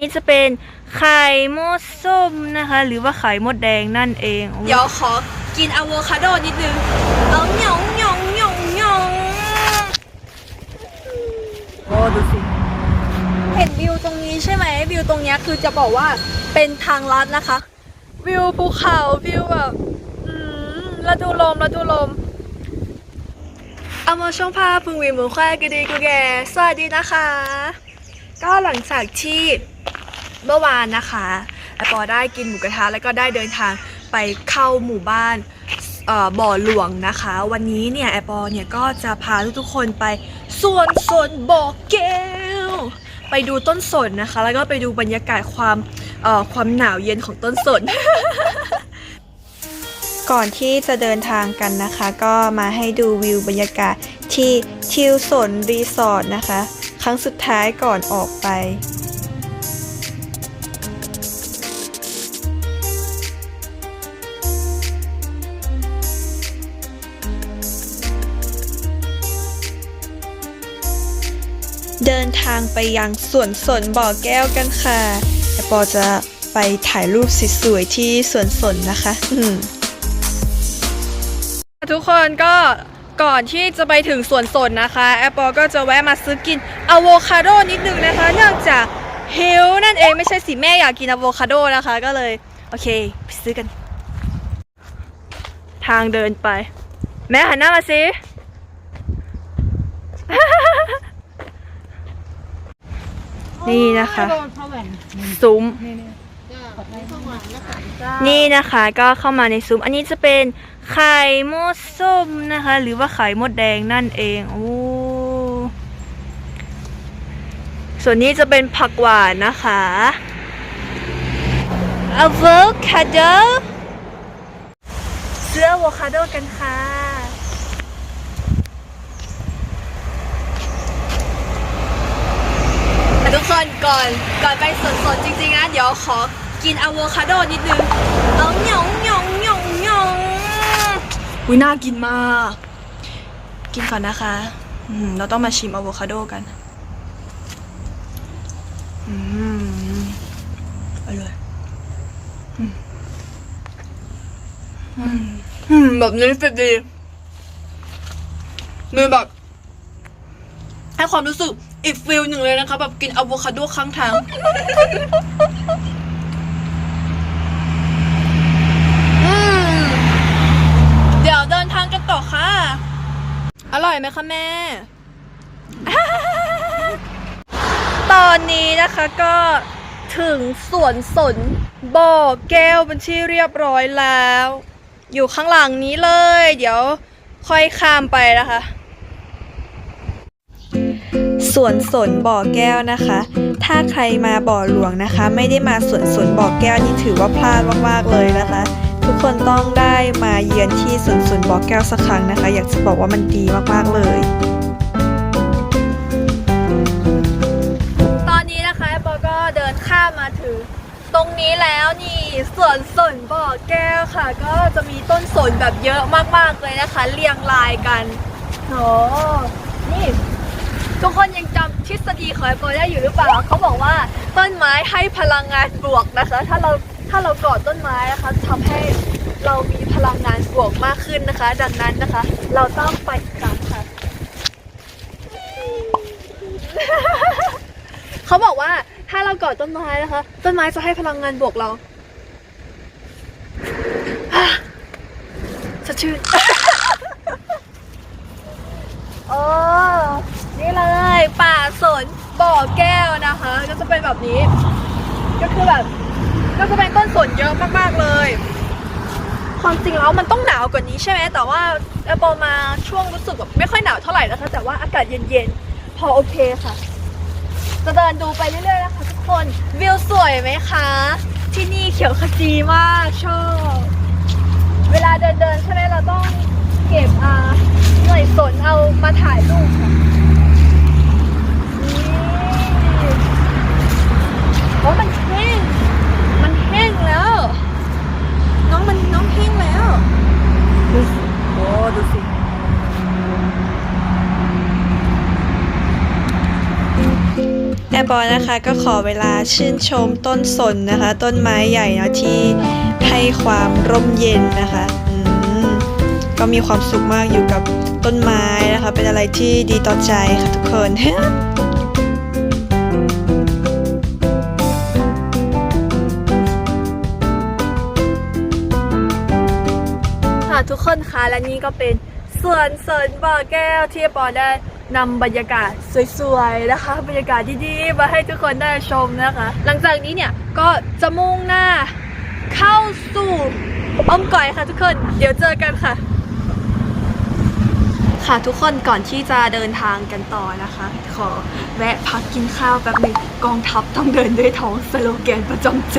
นี่จะเป็นไข่มดส้มนะคะ หรือว่าไข่มดแดงนั่นเองโอ้เดี๋ยวขอกินอะโวคาโดนิดนึงเอาหยองหยองหยองหยองโอ้ดูสิเห็นวิวตรงนี้ใช่ไหมวิวตรงเนี้ยคือจะบอกว่าเป็นทางลัดนะคะ วิวภูเขาวิวแบบอืมแล้วดูลมแล้วดูลมเอามาช่องภาพพึงวิวหมูแควกดีกูแกสวัสดีนะคะ ก็หลังจากที่เมื่อวานนะคะแอปปอได้กินหมูกระทะแล้วก็ได้เดินทางไปเข้าหมู่บ้านบ่อหลวงนะคะ วันนี้เนี่ยแอปปอเนี่ยก็จะพาทุกๆคนไปสวนสนบ่อแก้วไปดูต้นสนนะคะ แล้วก็ไปดูบรรยากาศความความหนาวเย็นของต้นสน ก่อนที่จะเดินทางกันนะคะ ก็มาให้ดูวิวบรรยากาศที่ทิวสนรีสอร์ทนะคะ รั้งสุดท้ายก่อนออกไป เดินทางไปยังสวนสนบ่อแก้วกันค่ะแต่ปอจะไปถ่ายรูปสวยๆที่สวนสนนะคะ ทุกคนก็ ก่อนที่จะไปถึงสวนสนนะคะแอปเปิลก็จะแวะมาซื้อกินอะโวคาโดนิดนึงนะคะ เนื่องจากหิวนั่นเองไม่ใช่สิแม่อยากกินอะโวคาโดนะคะ ก็เลย โอเคไปซื้อกัน ทางเดินไป แม่หันหน้ามาสินี่นะคะ ซุ้ม นี่นะคะก็เข้ามาในซุ้มอันนี้จะเป็นไข่มดส้มนะคะ หรือว่าไข่มดแดงนั่นเองโอ้ส่วนนี้จะเป็นผักหวานนะคะอะโวคาโดเสื้ออะโวคาโดกันค่ะแต่ทุกคนก่อนก่อนไปสวนสนจริงๆนะ เดี๋ยวขอ กินอะโวคาโดนิดนึง เอาหยองหยองหยองหยองอุ้ยน่ากินมาก กินก่อนนะคะอืมเราต้องมาชิมอะโวคาโดกันอืมอร่อยอืมอืมอืมแบบนี้สุดดีมือแบบให้ความรู้สึกอีกฟิลหนึ่งเลยนะคะแบบกินอะโวคาโดข้างทาง อืมเดี๋ยวเดินทางกันต่อค่ะ อร่อย ไหมคะแม่ ตอนนี้นะคะก็ถึงสวนสนบ่อแก้วเป็นที่เรียบร้อยแล้ว อยู่ข้างหลังนี้เลย เดี๋ยวค่อยข้ามไปนะคะสวนสนบ่อแก้วนะคะ ถ้าใครมาบ่อหลวงนะคะ ไม่ได้มาสวนสนบ่อแก้วนี่ถือว่าพลาดมากๆเลยนะคะ ทุกคนต้องได้มาเยือนที่สวนสนบ่อแก้วสักครั้งนะคะ อยากจะบอกว่ามันดีมากๆเลย ตอนนี้นะคะแอก็เดินข้ามมาถึง ตรงนี้แล้วนี่สวนสนบ่อแก้วค่ะ ก็จะมีต้นสนแบบเยอะมากๆเลยนะคะ เรียงรายกันโหนี่ทุกคนยังจำทฤษฎีของแอได้อยู่หรือเปล่า เขาบอกว่าต้นไม้ให้พลังงานบวกนะคะ ถ้าเรา ถ้าเรากอดต้นไม้นะคะทำให้เรามีพลังงานบวกมากขึ้นนะคะ ดังนั้นนะคะ เราต้องไปกันค่ะ เขาบอกว่าถ้าเรากอดต้นไม้นะคะ ต้นไม้จะให้พลังงานบวกเราสดชื่นโอ้นี่เลยป่าสนบ่อแก้วนะคะ ก็จะเป็นแบบนี้ ก็คือแบบ ก็จะเป็นต้นสนเยอะมากๆเลย ความจริงแล้วมันต้องหนาวกว่านี้ใช่ไหมแต่ว่าแอปเปิลมาช่วงรู้สึกแบบไม่ค่อยหนาวเท่าไหร่นะคะ แต่ว่าอากาศเย็นๆ พอโอเคค่ะ จะเดินดูไปเรื่อยๆนะคะทุกคนวิวสวยไหมคะ ที่นี่เขียวขจีมากชอบ เวลาเดินๆใช่ไหมเราต้องเก็บอ่าหน่วยสนเอามาถ่ายรูปค่ะนี่โอ้มันแห้ง มันแห้งแล้ว น้องมันน้องแห้งแล้ว ดูโอ้ดูสิแอปปอนะคะก็ขอเวลาชื่นชมต้นสนนะคะ ต้นไม้ใหญ่เนาะที่ให้ความร่มเย็นนะคะก็มีความสุขมากอยู่กับต้นไม้นะคะ เป็นอะไรที่ดีต่อใจค่ะทุกคน ทุกคนคะและนี่ก็เป็นสวนเสริญบ่อแก้วที่ปอได้นำบรรยากาศสวยๆนะคะ บรรยากาศดีๆมาให้ทุกคนได้ชมนะคะ หลังจากนี้เนี่ยก็จะมุ่งหน้าเข้าสู่อ้อมก่อยค่ะทุกคน เดี๋ยวเจอกันค่ะ ค่ะทุกคนก่อนที่จะเดินทางกันต่อนะคะ ขอแวะพักกินข้าวแป๊บหนึงกองทัพต้องเดินด้วยท้องสโลแกนประจำใจ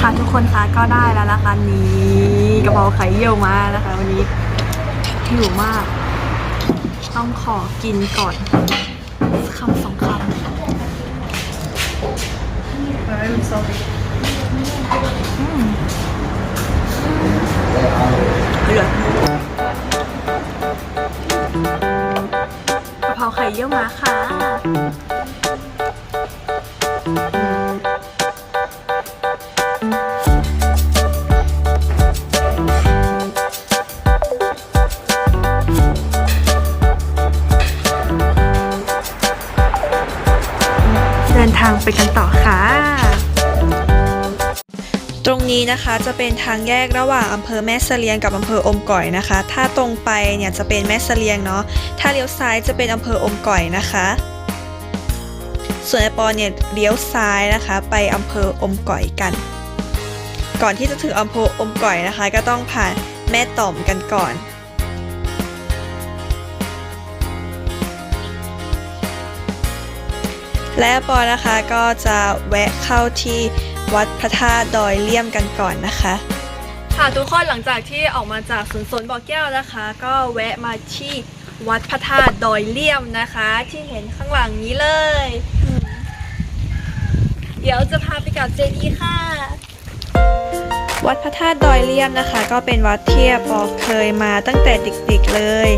ค่ะทุกคนคะก็ได้แล้วนะคะนี้กระเพราไข่เยี่ยวมานะคะ วันนี้หิวมาก ต้องขอกินก่อนคำสองคำอืมอร่อยกะเพราไข่เยี่ยวมาค่ะ ทางไปกันต่อค่ะ ตรงนี้นะคะจะเป็นทางแยกระหว่างอำเภอแม่เสลียงกับอำเภออมก่อยนะคะ ถ้าตรงไปเนี่ยจะเป็นแม่เสลียงเนาะ ถ้าเลี้ยวซ้ายจะเป็นอำเภออมก่อยนะคะ ส่วนไอปอเนี่ยเลี้ยวซ้ายนะคะ ไปอำเภออมก่อยกัน ก่อนที่จะถึงอำเภออมก่อยนะคะ ก็ต้องผ่านแม่ต่อมกันก่อน และปอนะคะก็จะแวะเข้าที่วัดพระธาตุดอยเลี่ยมกันก่อนนะคะ ค่ะทุกคนหลังจากที่ออกมาจากสวนสนบ่อแก้วนะคะ ก็แวะมาที่วัดพระธาตุดอยเลี่ยมนะคะ ที่เห็นข้างหลังนี้เลยอืมเดี๋ยวจะพาไปกับเจดีย์ค่ะ วัดพระธาตุดอยเลี่ยมนะคะ ก็เป็นวัดที่ปอเคยมาตั้งแต่เด็กๆเลย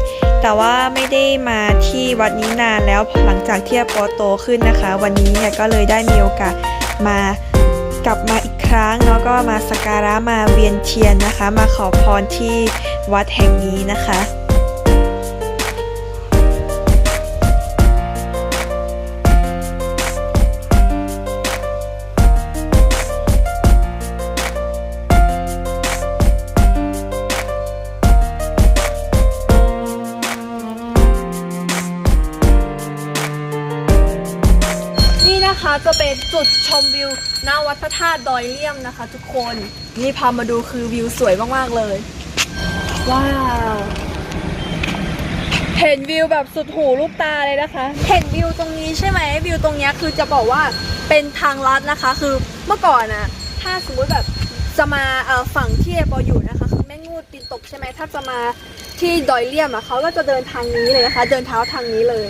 แต่ว่าไม่ได้มาที่วัดนี้นานแล้วหลังจากที่ปอโตขึ้นนะคะ วันนี้เนี่ยก็เลยได้มีโอกาสมากลับมาอีกครั้งแล้วก็มาสักการะมาเวียนเทียนนะคะ มาขอพรที่วัดแห่งนี้นะคะ นะคะจะเป็นจุดชมวิวหน้าวัดพระธาตุดอยเลี่ยมนะคะ ทุกคนนี่พามาดูคือวิวสวยมากๆเลย ว้าวเห็นวิวแบบสุดหูลูกตาเลยนะคะ เห็นวิวตรงนี้ใช่ไหมวิวตรงเนี้ยคือจะบอกว่าเป็นทางลัดนะคะ คือเมื่อก่อนนะถ้าสมมติแบบจะมาเอ่อฝั่งที่เอปออยู่นะคะ คือแม่งูดตีนตกใช่ไหมถ้าจะมาที่ดอยเลี่ยมอะเขาก็จะเดินทางนี้เลยนะคะ เดินเท้าทางนี้เลย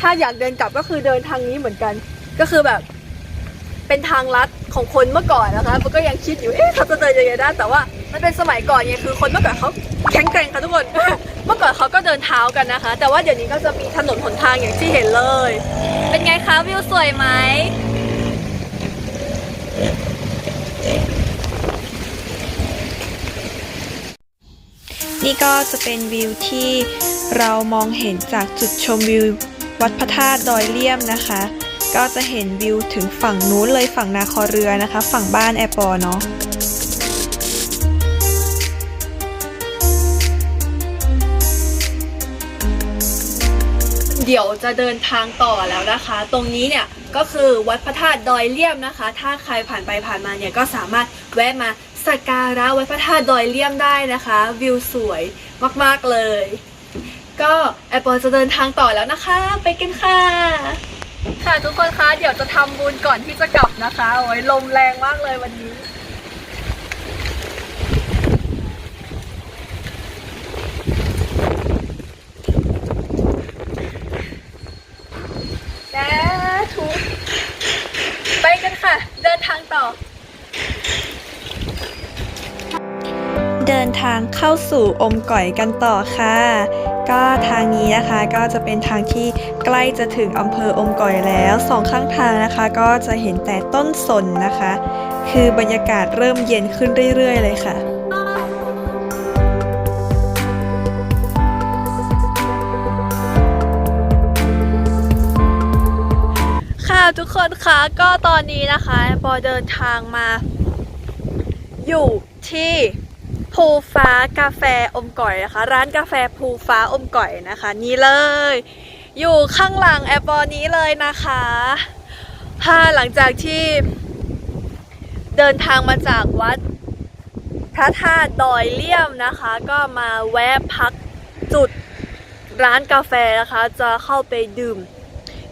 ถ้าอยากเดินกลับก็คือเดินทางนี้เหมือนกัน ก็คือแบบเป็นทางลัดของคนเมื่อก่อนนะคะมันก็ยังคิดอยู่ เอ๊ะเขาจะเดินยังไงได้แต่ว่ามันเป็นสมัยก่อนไงคือคนเมื่อก่อนเขาแข็งแกร่งค่ะทุกคน เมื่อก่อนเขาก็เดินเท้ากันนะคะ แต่ว่าเดี๋ยวนี้ก็จะมีถนนหนทางอย่างที่เห็นเลย เป็นไงคะวิวสวยไหมนี่ก็จะเป็นวิวที่เรามองเห็นจากจุดชมวิววัดพระธาตุดอยเลี่ยมนะคะ ก็จะเห็นวิวถึงฝั่งนู้นเลยฝั่งนาคอเรือนะคะ ฝั่งบ้านแอร์ปอเนาะเดี๋ยวจะเดินทางต่อแล้วนะคะ ตรงนี้เนี่ยก็คือวัดพระธาตุดอยเลี่ยมนะคะ ถ้าใครผ่านไปผ่านมาเนี่ยก็สามารถแวะมาสักการะวัดพระธาตุดอยเลี่ยมได้นะคะ วิวสวยมากๆเลย ก็แอปเปิลจะเดินทางต่อแล้วนะคะ ไปกันค่ะ ค่ะทุกคนคะเดี๋ยวจะทำบุญก่อนที่จะกลับนะคะ โอ้ยลมแรงมากเลยวันนี้ และทุกไปกันค่ะ เดินทางต่อ เดินทางเข้าสู่อมก่อยกันต่อค่ะ ก็ทางนี้นะคะก็จะเป็นทางที่ใกล้จะถึงอำเภออมก่อยแล้วสองข้างทางนะคะ ก็จะเห็นแต่ต้นสนนะคะ คือบรรยากาศเริ่มเย็นขึ้นเรื่อย ๆ เลยค่ะค่ะทุกคนคะก็ตอนนี้นะคะปอเดินทางมา อยู่ที่ ภูฟ้ากาแฟอมก่อยนะคะ ร้านกาแฟภูฟ้าอมก่อยนะคะ นี่เลย อยู่ข้างหลังแอปปอนี้เลยนะคะค่ะหลังจากที่เดินทางมาจากวัดพระธาตุดอยเลี่ยมนะคะ ก็มาแวะพักจุดร้านกาแฟนะคะ จะเข้าไปดื่ม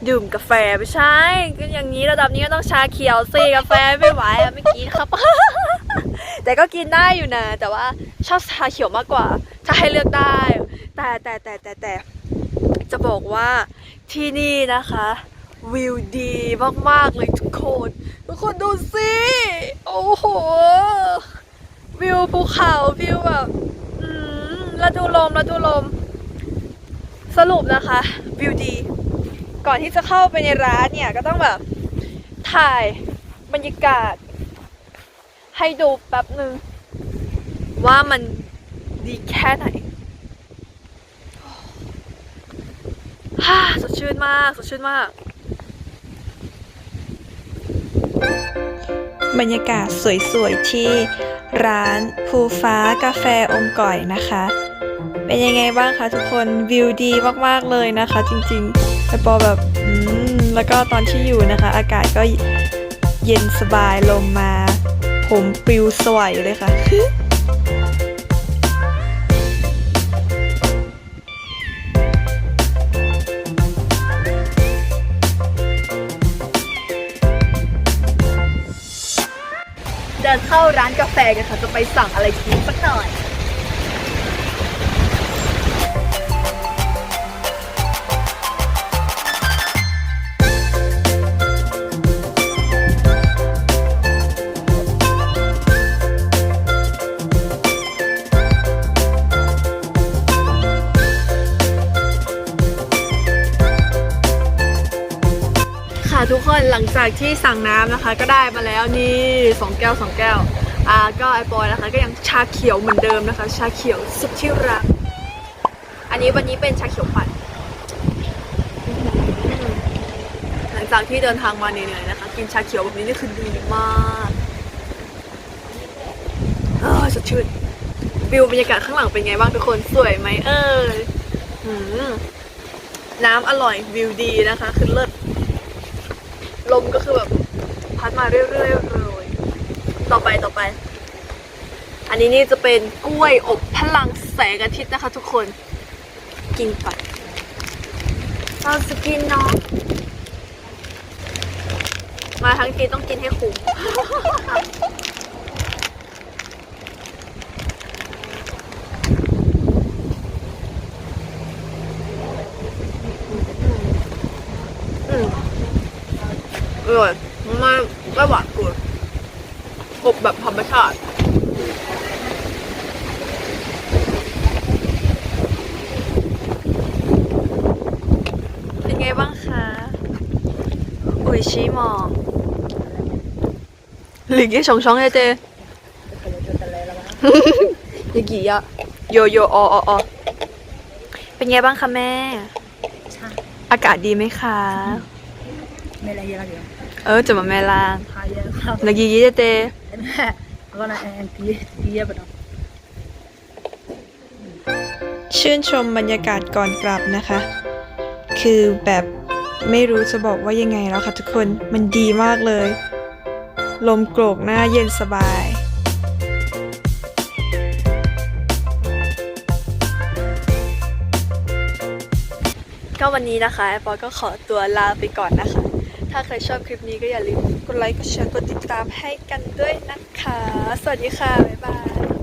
ดื่มกาแฟไม่ใช่ก็อย่างนี้ระดับนี้ก็ต้องชาเขียวสิกาแฟไม่ไหวอะไม่กินครับ แต่ก็กินได้อยู่นะ แต่ว่าชอบชาเขียวมากกว่า ถ้าให้เลือกได้ แต่แต่แต่แต่แต่จะบอกว่าที่นี่นะคะวิวดีมากๆเลยทุกคน ทุกคนดูสิโอ้โห วิวภูเขาวิวแบบแล้วดูลมแล้วดูลม สรุปนะคะ วิวดี ก่อนที่จะเข้าไปในร้านเนี่ยก็ต้องแบบถ่ายบรรยากาศ ให้ดูแป๊บหนึ่งว่ามันดีแค่ไหนฮ่าสดชื่นมากสดชื่นมาก บรรยากาศสวยๆที่ร้านภูฟ้ากาแฟอมก่อยนะคะ เป็นยังไงบ้างคะทุกคนวิวดีมากๆเลยนะคะจริงๆ แต่ปอแบบอืมแล้วก็ตอนที่อยู่นะคะ อากาศก็เย็นสบายลมมา ผมปลิวสวยเลยค่ะเดินเข้าร้านกาแฟกันค่ะ จะไปสั่งอะไรกินสักหน่อย ทุกคนหลังจากที่สั่งน้ำนะคะ ก็ได้มาแล้วนี่สองแก้วสองแก้วอ่าก็ไอปอยนะคะ ก็ยังชาเขียวเหมือนเดิมนะคะ ชาเขียวสุดที่รักอันนี้วันนี้เป็นชาเขียวปั่นหลังจากที่เดินทางมาเหนื่อยๆนะคะ กินชาเขียวแบบนี้นี่คือดีมากเออสดชื่นวิวบรรยากาศข้างหลังเป็นไงบ้างทุกคนสวยไหมเออหืมน้ำอร่อยวิวดีนะคะ คือเลิศ ลมก็คือแบบพัดมาเรื่อยๆเลยต่อไปต่อไป อันนี้นี่จะเป็นกล้วยอบพลังแสงอาทิตย์นะคะ ทุกคนกินไปเราจะกินเนาะมาทั้งทีต้องกินให้คุ้ม ร่อยไม่ไม่หวานเกินกบแบบธรรมชาติเป็นไงบ้างคะ อุยชิมองหลิงยี่ชงชงเลยเจยกี่อะโยโยออออเป็นไงบ้างคะแม่ อากาศดีไหมคะไม่ละเเออจะมาแม่ล่างพายเยอะครับลกีกี้เตแม่ก็นะแอนตีตีเยอะไปหน่อยชื่นชมบรรยากาศก่อนกลับนะคะ คือแบบไม่รู้จะบอกว่ายังไงแล้วค่ะทุกคน มันดีมากเลย ลมโกรกหน้าเย็นสบายก็วันนี้นะคะแอปปอก็ขอตัวลาไปก่อนนะคะ ถ้าใครชอบคลิปนี้ก็อย่าลืมกดไลค์ กดแชร์ กดติดตามให้กันด้วยนะคะ สวัสดีค่ะ บ๊ายบาย